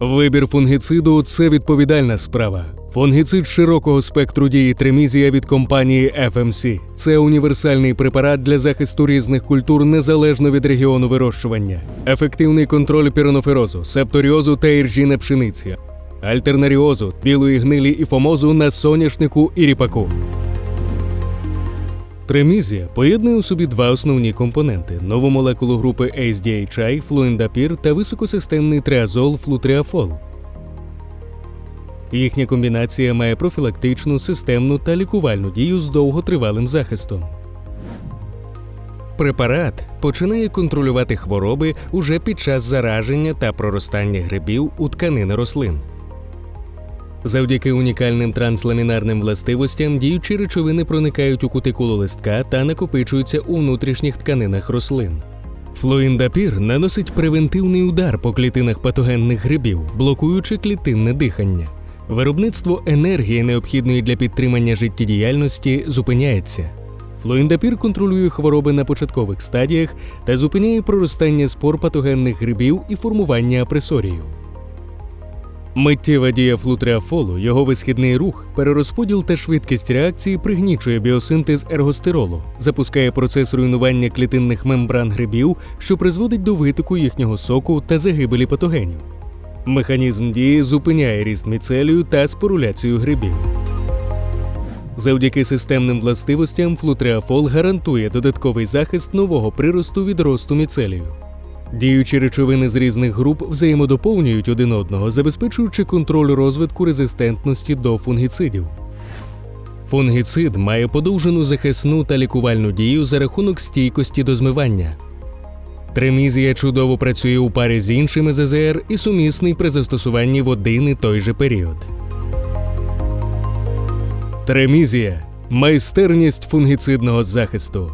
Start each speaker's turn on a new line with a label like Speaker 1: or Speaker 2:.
Speaker 1: Вибір фунгіциду це відповідальна справа. Фунгіцид широкого спектру дії тремізія від компанії FMC. Це універсальний препарат для захисту різних культур незалежно від регіону вирощування. Ефективний контроль піроноферозу, септоріозу та іржі на пшениці, альтернаріозу, білої гнилі і фомозу на соняшнику і ріпаку. Тремізія поєднує у собі два основні компоненти: нову молекулу групи ACDHI, флуендапір та високосистемний триазол флутріафол. Їхня комбінація має профілактичну, системну та лікувальну дію з довготривалим захистом. Препарат починає контролювати хвороби уже під час зараження та проростання грибів у тканини рослин. Завдяки унікальним трансламінарним властивостям діючі речовини проникають у кутикулу листка та накопичуються у внутрішніх тканинах рослин. Флуіндапір наносить превентивний удар по клітинах патогенних грибів, блокуючи клітинне дихання. Виробництво енергії, необхідної для підтримання життєдіяльності, зупиняється. Флуіндапір контролює хвороби на початкових стадіях та зупиняє проростання спор патогенних грибів і формування апресорію. Миттєва дія флутреафолу, його висхідний рух, перерозподіл та швидкість реакції пригнічує біосинтез ергостеролу, запускає процес руйнування клітинних мембран грибів, що призводить до витоку їхнього соку та загибелі патогенів. Механізм дії зупиняє ріст міцелію та споруляцію грибів. Завдяки системним властивостям флутреафол гарантує додатковий захист нового приросту від росту міцелію. Діючі речовини з різних груп взаємодоповнюють один одного, забезпечуючи контроль розвитку резистентності до фунгіцидів. Фунгіцид має подовжену захисну та лікувальну дію за рахунок стійкості до змивання. Тремізія чудово працює у парі з іншими ЗЗР і сумісний при застосуванні в один і той же період. Тремізія майстерність фунгіцидного захисту.